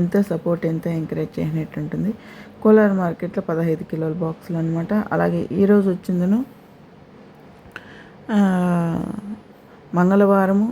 ఎంతో సపోర్ట్ ఎంతో ఎంకరేజ్ చేసినట్టు ఉంటుంది. కోలార్ మార్కెట్లో పదహైదు కిలోల బాక్సులు అనమాట అలాగే ఈరోజు వచ్చిందను మంగళవారము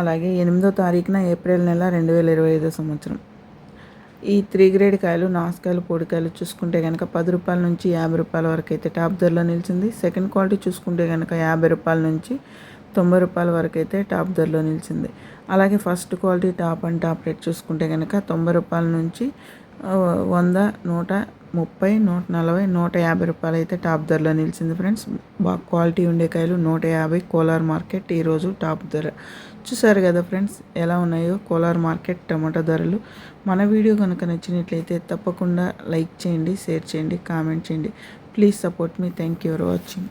అలాగే ఎనిమిదో తారీఖున ఏప్రిల్ నెల రెండు వేల ఇరవై ఐదో సంవత్సరం. ఈ త్రీ గ్రేడ్ కాయలు నాసుకాయలు పొడికాయలు చూసుకుంటే కనుక పది రూపాయల నుంచి యాభై రూపాయల వరకు అయితే టాప్ ధరలో నిలిచింది. సెకండ్ క్వాలిటీ చూసుకుంటే కనుక యాభై రూపాయల నుంచి తొంభై రూపాయల వరకు అయితే టాప్ ధరలో నిలిచింది. అలాగే first quality top and top rate చూసుకుంటే కనుక తొంభై రూపాయల నుంచి వంద నూట ముప్పై నూట నలభై నూట యాభై రూపాయలు అయితే టాప్ ధరలో నిలిచింది ఫ్రెండ్స్. బాగా క్వాలిటీ ఉండే కాయలు నూట యాభై కోలార్ మార్కెట్ ఈరోజు టాప్ ధర. చూసారు కదా ఫ్రెండ్స్ ఎలా ఉన్నాయో కోలార్ మార్కెట్ టమాటా ధరలు. మన వీడియో కనుక నచ్చినట్లయితే తప్పకుండా లైక్ చేయండి షేర్ చేయండి కామెంట్ చేయండి. Please support me. Thank you for watching.